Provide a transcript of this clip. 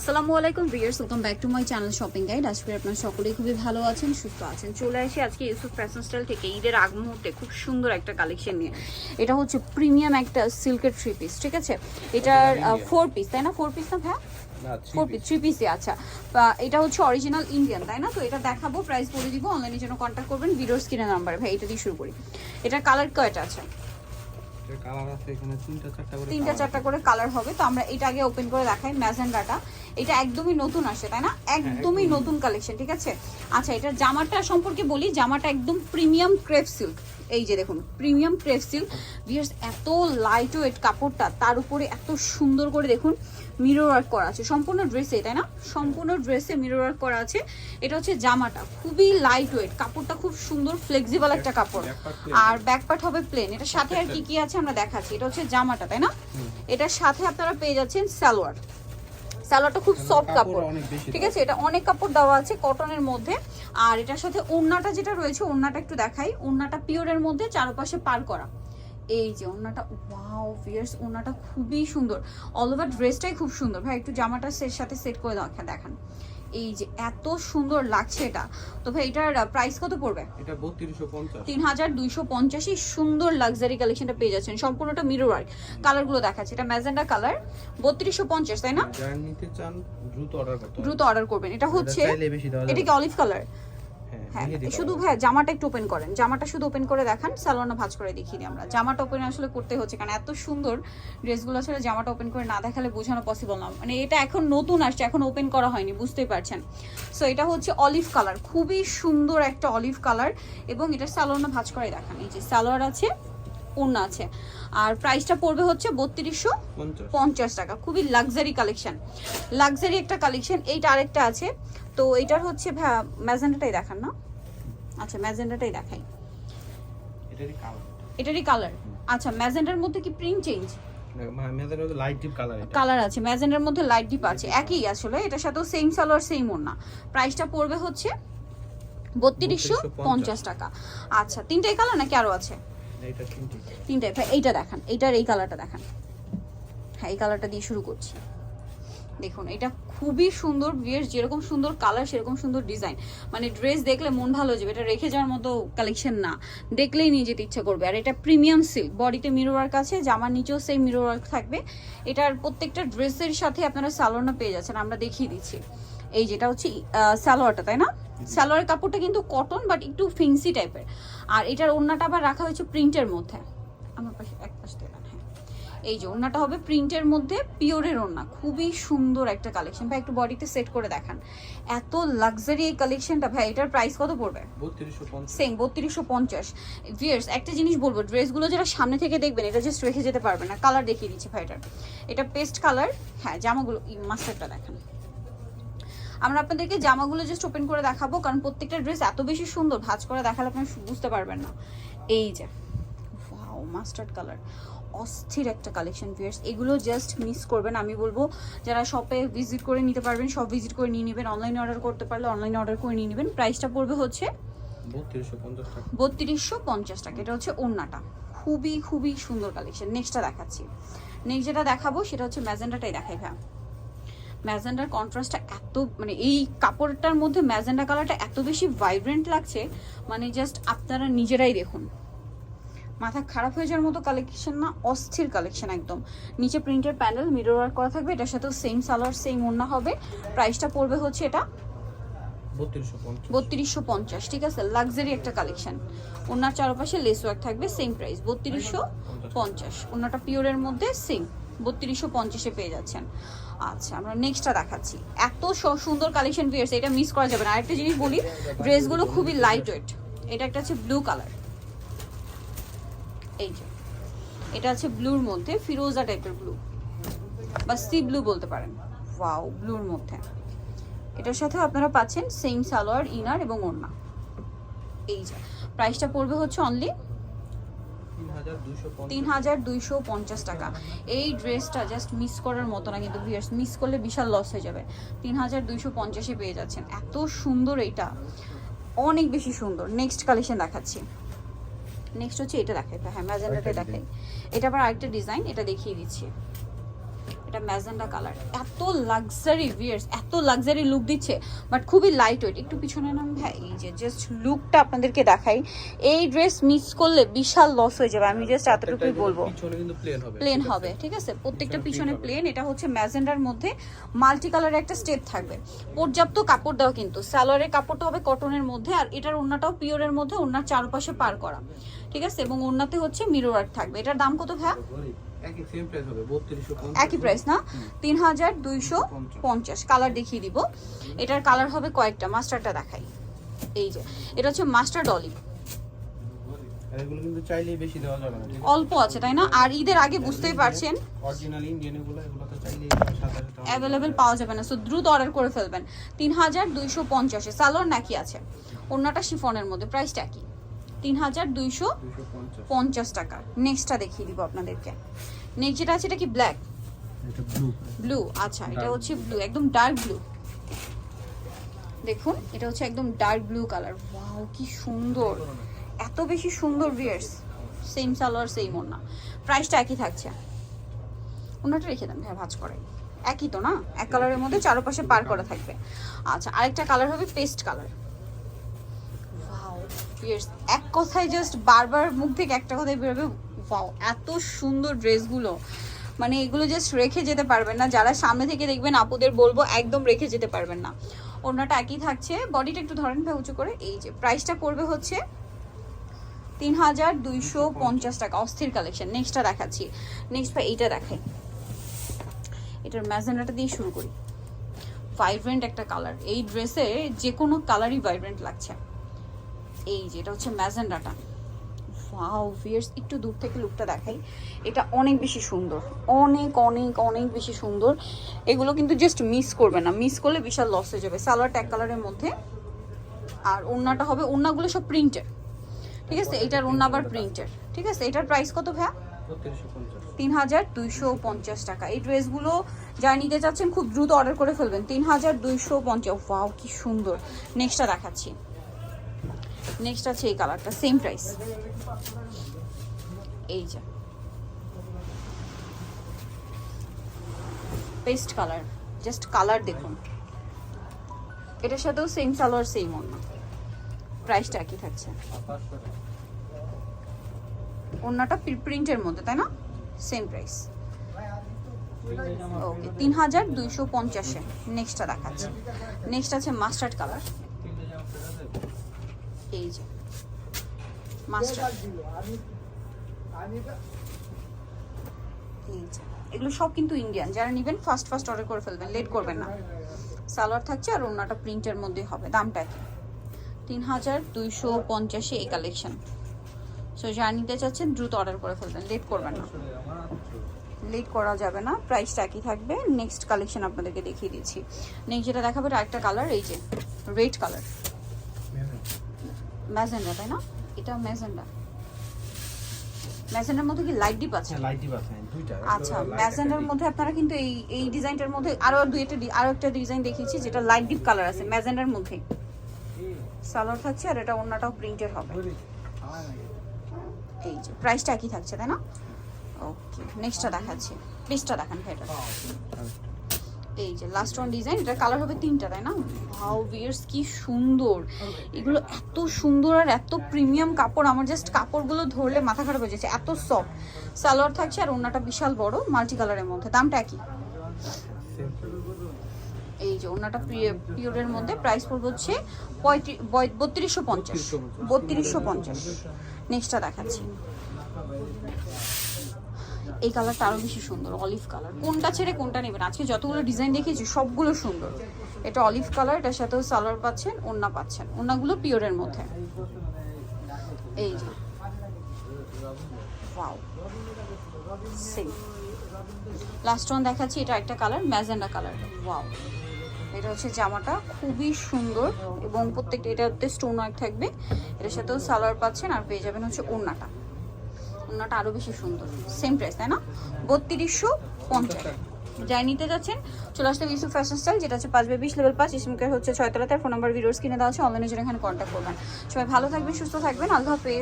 আসসালামু আলাইকুম viewers welcome back to my channel shopping guide আজকে আপনারা সকলেই খুবই ভালো আছেন সুস্থ আছেন। চলে আসি আজকে ইউসুফ ফ্যাশন স্টাইল থেকে ঈদের আগ মুহূর্তে খুব সুন্দর একটা কালেকশন নিয়ে। এটা হচ্ছে প্রিমিয়াম একটা সিল্কের থ্রি পিস ঠিক আছে? এটার ফোর পিস তাই না? ফোর পিস না ভাই ফোর পিস থ্রি পিসে আচ্ছা। এটা হচ্ছে অরিজিনাল ইন্ডিয়ান তাই না? তো এটা দেখাবো প্রাইস বলে দিব অনলাইনের জন্য কন্ট্যাক্ট করবেন ভিডিওর স্ক্রিনের নাম্বার ভাই এটা দিয়ে শুরু করি। এটার কালার কয়টা আছে? তিনটা চারটা করে কালার হবে। তো আমরা এটা আগে ওপেন করে দেখাই ম্যাজেন্ডাটা এটা একদমই নতুন আসে তাই না? একদমই নতুন কালেকশন ঠিক আছে? আচ্ছা এটা জামাটা সম্পর্কে বলি জামাটা একদম প্রিমিয়াম ক্রেপ সিল্ক এই যে দেখুন প্রিমিয়াম ক্রেপ সিল্ক ভিয়ার্স এত লাইট ওয়েট কাপড়টা তার উপরে এত সুন্দর করে দেখুন মিরর ওয়ার্ক করা আছে। সম্পূর্ণ ড্রেসে তাই না? সম্পূর্ণ ড্রেসে মিরর ওয়ার্ক করা আছে। এটা হচ্ছে জামাটা খুবই লাইট ওয়েট কাপড়টা খুব সুন্দর ফ্লেক্সিবল একটা কাপড়। আর ব্যাক পার্ট হবে প্লেন এটার সাথে আর কি কি আছে আমরা দেখাচ্ছি? এটা হচ্ছে জামাটা তাই না? এটার সাথে আপনারা পেয়ে যাচ্ছেন সালোয়ার। সালোয়ারটা খুব সফট কাপড় কাপড়। ঠিক আছে? এটা অনেক কাপড় দেওয়া আছে কটনের মধ্যে। আর এটার সাথে ওড়নাটা যেটা রয়েছে ওড়নাটা একটু দেখাই। ওড়নাটা পিওরের মধ্যে চারপাশে পার করা। এই যে ওড়নাটা ওয়াও ফিয়ার্স ওড়নাটা খুবই সুন্দর। অল ওভার ড্রেসটাই খুব সুন্দর। ভাই একটু জামাটা সেট সাথে সেট করে দেখা দেখান। এই যে এত সুন্দর লাগছে এটা। তো ভাই এটার প্রাইস কত পড়বে? এটা বত্রিশশো পঞ্চাশ। তিন হাজার দুইশো পঞ্চাশি সুন্দর লাক্সারি কালেকশনটা পেয়ে যাচ্ছেন। সম্পূর্ণটা মিরর ওয়ার্ক কালারগুলো দেখাচ্ছে। এটা ম্যাজেন্ডা কালার বত্রিশশো পঞ্চাশ তাই না? যারা নিতে চান দ্রুত অর্ডার করতে দ্রুত অর্ডার করবেন। এটা হচ্ছে এটা কি অলিভ কালার হ্যাঁ শুধু হ্যাঁ ভাই জামাটা একটু ওপেন করেন। জামাটা শুধু ওপেন করে দেখান সালোয়ারটা ভাঁজ করে দেখিয়ে দিই আমরা। জামাটা ওপেন আসলে করতে হচ্ছে কারণ এত সুন্দর ড্রেসগুলো আসলে জামাটা ওপেন করে না দেখালে বোঝানো পসিবল না। মানে এটা এখন নতুন আসছে এখন ওপেন করা হয়নি বুঝতেই পারছেন। সো এটা হচ্ছে অলিভ কালার খুবই সুন্দর একটা অলিভ কালার এবং এটা সালোয়ারটা ভাঁজ করে দেখান। এই যে সালোয়ার আছে ওড়না আছে। আর প্রাইসটা পড়বে হচ্ছে বত্রিশশো পঞ্চাশ। টাকা। খুবই লাক্সারি কালেকশন লাক্সারি একটা কালেকশন এইটা আরেকটা আছে। তো এটার হচ্ছে ম্যাজেন্ডাটাই দেখান না। আচ্ছা ম্যাজেন্ডাটাই দেখাই। এটারই কালার আচ্ছা ম্যাজেন্ডার মধ্যে কি প্রিন্ট চেঞ্জ লাইট কালার আছে ম্যাজেন্ডার মধ্যে লাইট ডিপ আছে। একই আসলে এটার সাথেও সেম সালোয়ার সেম ওড়না। প্রাইসটা পড়বে হচ্ছে বত্রিশশো পঞ্চাশ। টাকা। আচ্ছা তিনটাই কালার নাকি আরও আছে? এটা তিনটি। তিনটাই ভাই এইটা দেখান এইটার এই কালারটা দেখান। হ্যাঁ এই কালারটা দিয়ে শুরু করছি। দেখুন এটা খুবই সুন্দর বিয়ের যেরকম সুন্দর কালার সেরকম সুন্দর ডিজাইন মানে ড্রেস দেখলে মন ভালো হয়ে যাবে এটা রেখে যাওয়ার মতো কালেকশন না। দেখলেই নিয়ে যেতে ইচ্ছা করবে। আর এটা প্রিমিয়াম সিল্ক বডিতে মিরর ওয়ার্ক আছে জামার নিচেও সেই মিরর ওয়ার্ক থাকবে। এটার প্রত্যেকটা ড্রেসের সাথে আপনারা সালোয়ারটা পেয়ে যাচ্ছেন আমরা দেখিয়ে দিচ্ছি। এই যেটা হচ্ছে সালোয়ারটা তাই না? সালোয়ারের কাপড়টা কিন্তু কটন বাট একটু ফিন্সি টাইপের আর এটার ওড়নাটা আবার রাখা হয়েছে প্রিন্টের মধ্যে। আমার পাশে এক পাশ দিয়ে হ্যাঁ। এই যে ওড়নাটা হবে প্রিন্টের মধ্যে পিওরের ওড়না খুবই সুন্দর একটা কালেকশন ভাই একটু বডিতে সেট করে দেখান। এত লাক্সারি এই কালেকশনটা ভাই এটার প্রাইস কত পড়বে? সেম বত্রিশশো পঞ্চাশ। ভিয়ার্স একটা জিনিস বলব ড্রেসগুলো যারা সামনে থেকে দেখবেন এটা জাস্ট রেখে যেতে পারবে না। কালার দেখিয়ে দিচ্ছি ভাই এটার। এটা পেস্ট কালার হ্যাঁ জামাগুলো মাস্টারটা দেখান। আমরা আপনাদেরকে জামাগুলো জাস্ট ওপেন করে দেখাবো কারণ প্রত্যেকটা ড্রেস এত বেশি সুন্দর ভাঁজ করে দেখালে আপনারা বুঝতে পারবেন না। এই যে ওয়াও মাস্টার্ড কালার অস্থির একটা কালেকশন ভিয়ার্স এগুলো জাস্ট মিস করবেন আমি বলব যারা শপে ভিজিট করে নিতে পারবেন সব ভিজিট করে নিয়ে নেবেন অনলাইনে অর্ডার করতে পারলে অনলাইনে অর্ডার করে নিয়ে নেবেন। প্রাইসটা পড়বে হচ্ছে বত্রিশশো পঞ্চাশ টাকা। এটা হচ্ছে ওড়নাটা। খুবই খুবই সুন্দর কালেকশন নেক্সটটা দেখাচ্ছি। নেক্সট যেটা দেখাবো সেটা হচ্ছে ম্যাজেন্ডাটাই দেখাই ভাই ম্যাজেন্ডার কন্ট্রাস্টটা এত মানে এই কাপড়টার মধ্যে ম্যাজেন্ডা কালারটা এত বেশি ভাইব্রেন্ট লাগছে মানে জাস্ট আপনারা নিজেরাই দেখুন। মাথা খারাপ হয়ে যাওয়ার মতো কালেকশন না অস্থির কালেকশন একদম। নিচে প্রিন্টের প্যানেল মিরর ওয়ার্ক করা থাকবে এটার সাথেও সেম সালোয়ার সেম ওড়না হবে। প্রাইসটা পড়বে হচ্ছে এটা বত্রিশশো পঞ্চাশ। বত্রিশশো পঞ্চাশ ঠিক আছে? লাক্সারি একটা কালেকশন ওনার চারপাশে লেস ওয়ার্ক থাকবে সেম প্রাইস বত্রিশশো পঞ্চাশ। ওনাটা পিওরের মধ্যে সেম বত্রিশশো পঞ্চাশে পেয়ে যাচ্ছেন। আচ্ছা আমরা নেক্সটটা দেখাচ্ছি। এত সুন্দর কালেকশন পেয়েছে এটা মিস করা যাবে না। আরেকটা জিনিস বলি ড্রেসগুলো খুবই লাইট ওয়েট এটা একটা হচ্ছে ব্লু কালার এই যে, এটা আছে ব্লুর মধ্যে ফিরোজা টাইপের ব্লু বা সি ব্লু বলতে পারেন। ওয়াও ব্লুর মধ্যে। এটার সাথে আপনারা পাচ্ছেন সেম সালোয়ার ইনার এবং ওড়না। এই যে প্রাইসটা পড়বে হচ্ছে অনলি তিন হাজার দুইশো পঞ্চাশ টাকা। এই ড্রেসটা জাস্ট মিস করার মতো না কিন্তু ভিয়ার্স মিস করলে বিশাল লস হয়ে যাবে। তিন হাজার দুইশো পঞ্চাশে পেয়ে যাচ্ছেন। এত সুন্দর এইটা অনেক বেশি সুন্দর। নেক্সট কালেকশন দেখাচ্ছি। নেক্সট হচ্ছে এটা দেখাই। হ্যাঁ ম্যাজেন্ডাটা দেখাই। এটা আবার আরেকটা ডিজাইন এটা দেখিয়ে দিচ্ছি। এটা ম্যাজেন্ডা কালার। এত লাক্সারি ভিয়ার্স এত লাক্সারি লুক দিচ্ছে বাট খুবই লাইট ওয়েট একটু পিছনে নাম ভাই এই যে জাস্ট লুকটা আপনাদেরকে দেখাই। এই ড্রেস মিস করলে বিশাল লস হয়ে যাবে আমি জাস্ট এতটুকুই বলব। প্লেন হবে ঠিক আছে? প্রত্যেকটা পিছনে। প্লেন এটা হচ্ছে ম্যাজেন্ডার মধ্যে মাল্টি কালারের একটা স্টেপ থাকবে। পর্যাপ্ত কাপড় দেওয়া কিন্তু সালোয়ারের কাপড়টা হবে কটনের মধ্যে আর এটার ওড়নাটাও পিওরের মধ্যে ওড়নার চারপাশে পার করা ঠিক আছে? এবং ওড়নাতে হচ্ছে মিরর থাকবে। এটার দাম কত ভাইয়া? একই প্রাইস 3250 একই প্রাইস না? তিন হাজার দুইশো পঞ্চাশ। কালার দেখিয়ে দিব। এটার কালার হবে কয়েকটা মাস্টারটা দেখাই। এই যে এটা হচ্ছে মাস্টার ডলি। অল্প আছে তাই না? আর ঈদের আগে বুঝতেই পারছেন। অ্যাভেলেবেল পাওয়া যাবে না। সো দ্রুত অর্ডার করে ফেলবেন। তিন হাজার দুইশো পঞ্চাশে। সালোয়ার নাকি আছে। অন্যটা শিফনের মধ্যে। প্রাইসটা কি তিন হাজার দুইশো 250 পঞ্চাশ টাকা। নেক্সটটা দেখিয়ে দিব আপনাদেরকে। নেক্সট যেটা আছে এটা কি ব্ল্যাক ব্লু আচ্ছা এটা হচ্ছে ব্লু একদম ডার্ক ব্লু দেখুন এটা হচ্ছে একদম ডার্ক ব্লু কালার ওয়াও কি সুন্দর। এত বেশি সুন্দর ভিয়ার্স সেম সালোয়ার সেম ওড়না। প্রাইসটা একই থাকছে। ওনাটা রেখে দেন হ্যাঁ ভাজ করে। একই তো না? এক কালারের মধ্যে চারপাশে পার করা থাকবে। আচ্ছা আরেকটা কালার হবে পেস্ট কালার ভিয়ার্স এক কথায় জাস্ট বারবার মুখ থেকে একটা কথাই বেরোবে ওয়াও এত সুন্দর ড্রেসগুলো। মানে এগুলো জাস্ট রেখে যেতে পারবেন না। যারা সামনে থেকে দেখবেন, আপুদের বলব, একদম রেখে যেতে পারবেন না। ওড়নাটা একই থাকছে। বডিটা একটু ধরেন ভাই, উঁচু করে। এই যে প্রাইসটা করবে হচ্ছে তিন হাজার দুইশো পঞ্চাশ টাকা। অস্থির কালেকশন নেক্সটটা দেখাচ্ছি। নেক্সট ভাই, এইটা দেখাই এটার ম্যাজেন্ডাটা দিয়ে শুরু করি। ভাইব্রেন্ট একটা কালার এই ড্রেসে যে কোনো কালারই ভাইব্রেন্ট লাগছে। এই যে, এটা হচ্ছে ম্যাজেন্ডাটা। ওয়াও ভিয়ার্স একটু দূর থেকে লুকটা দেখাই। এটা অনেক বেশি সুন্দর। অনেক অনেক অনেক বেশি সুন্দর। এগুলো কিন্তু জাস্ট মিস করবে না। মিস করলে বিশাল লস হয়ে যাবে। সালোয়ার ট্যাগ কালারের মধ্যে। আর ওড়নাটা হবে, ওড়নাগুলো সব প্রিন্টের ঠিক আছে? এটার ওড়না আবার প্রিন্টের ঠিক আছে? এটার প্রাইস কত 3250 তিন হাজার দুইশো পঞ্চাশ টাকা। এই ড্রেসগুলো যা নিতে চাচ্ছেন, খুব দ্রুত অর্ডার করে ফেলবেন। তিন হাজার দুইশো পঞ্চাশ। ওয়াও কি সুন্দর। নেক্সটটা দেখাচ্ছি। নেক্সট আছে এই কালারটা সেম প্রাইস এই যে। পেস্ট কালার জাস্ট কালার দেখুন। এটার সাথেও সেম সালোয়ার সেম অন্য। প্রাইসটা একই থাকছে। অন্যটা প্রিন্টের মধ্যে, তাই না? সেম প্রাইস ওকে তিন হাজার দুইশো পঞ্চাশে। নেক্সটটা দেখাচ্ছি। নেক্সট আছে মাস্টার্ড কালার এই যে যে, এগুলো সব কিন্তু ইন্ডিয়ান যারা নেবেন ফার্স্ট ফার্স্ট অর্ডার করে ফেলবেন লেট করবেন না। সালোয়ার থাকছে আর অন্যটা প্রিন্টের মধ্যে হবে, দামটা কি তিন হাজার দুইশো পঞ্চাশে এই কালেকশন সো যারা নিতে চাচ্ছেন, দ্রুত অর্ডার করে ফেলবেন লেট করবেন না। লেট করা যাবে না প্রাইসটা একই থাকবে। নেক্সট কালেকশন আপনাদেরকে দেখিয়ে দিচ্ছি। নেক্সট যেটা দেখাবে আরেকটা কালার এই যে রেড কালার ম্যাজেন্ডা তাই না? এটা ম্যাজেন্ডা। ম্যাজেন্ডার মধ্যে কি লাইট ডিপ আছে? হ্যাঁ লাইট দিবা দুইটা। আচ্ছা ম্যাজেন্ডার মধ্যে আপনারা কিন্তু এই এই ডিজাইনটার মধ্যে আরও দুই একটা আরও একটা ডিজাইন দেখিয়েছি যেটা লাইট ডিপ কালার আছে ম্যাজেন্ডার মধ্যে। সালোয়ার থাকছে আর এটা অন্যটাও প্রিন্টের হবে। এই যে প্রাইসটা একই থাকছে তাই না? ওকে নেক্সটটা দেখাচ্ছি। প্লিজটা দেখান ভাইটা এই যে লাস্ট ওয়ান ডিজাইন এটা কালার হবে তিনটা তাই না? ভাও ভিয়ার্স কি সুন্দর। এগুলো এত সুন্দর আর এত প্রিমিয়াম কাপড় আমার জাস্ট কাপড়গুলো ধরলে মাথা খারাপ হয়ে যাচ্ছে এত সফট সালোয়ার থাকছে আর ওনাটা বিশাল বড় মাল্টি কালারের মধ্যে। দামটা কি এই যে ওনাটা পিওরের মধ্যে প্রাইস পড়বে হচ্ছে পঁয়ত্রিশ বত্রিশশো পঞ্চাশ। বত্রিশশো পঞ্চাশ। নেক্সটটা দেখাচ্ছি। এই কালারটা আরও বেশি সুন্দর অলিভ কালার কোনটা ছেড়ে কোনটা নেবেন? আজকে যতগুলো ডিজাইন দেখিয়েছি, সবগুলো সুন্দর। এটা অলিভ কালার এটার সাথেও সালোয়ার পাচ্ছেন ওন্না পাচ্ছেন। ওন্নাগুলো পিওরের মধ্যে। এই যে। সেম লাস্ট ওয়ান দেখাচ্ছি, এটা একটা কালার ম্যাজেন্ডা কালার ওয়াও এটা হচ্ছে জামাটা, খুবই সুন্দর এবং প্রত্যেকটা এটাতে স্টোন ওয়ার্ক থাকবে। এটার সাথেও সালোয়ার পাচ্ছেন আর পেয়ে যাবেন হচ্ছে ওড়নাটা। ওড়নাটা আরও বেশি সুন্দর। সেম প্রাইস তাই না? বত্রিশশো পঞ্চাশ। যাই নিতে যাচ্ছেন, চলে আসতে ইউসু ফ্যাশন স্টাইল যেটা হচ্ছে পাঁচ বাই বিশ লেভেল পাঁচ, ইসমুকের হচ্ছে ছয়তলাতে ফোন নাম্বার ভিডিওস কিনে দেওয়া আছে অনলাইনে জন্য এখানে কন্ট্যাক্ট করবেন। সবাই ভালো থাকবেন, সুস্থ থাকবেন। আল্লাহ হাফেজ।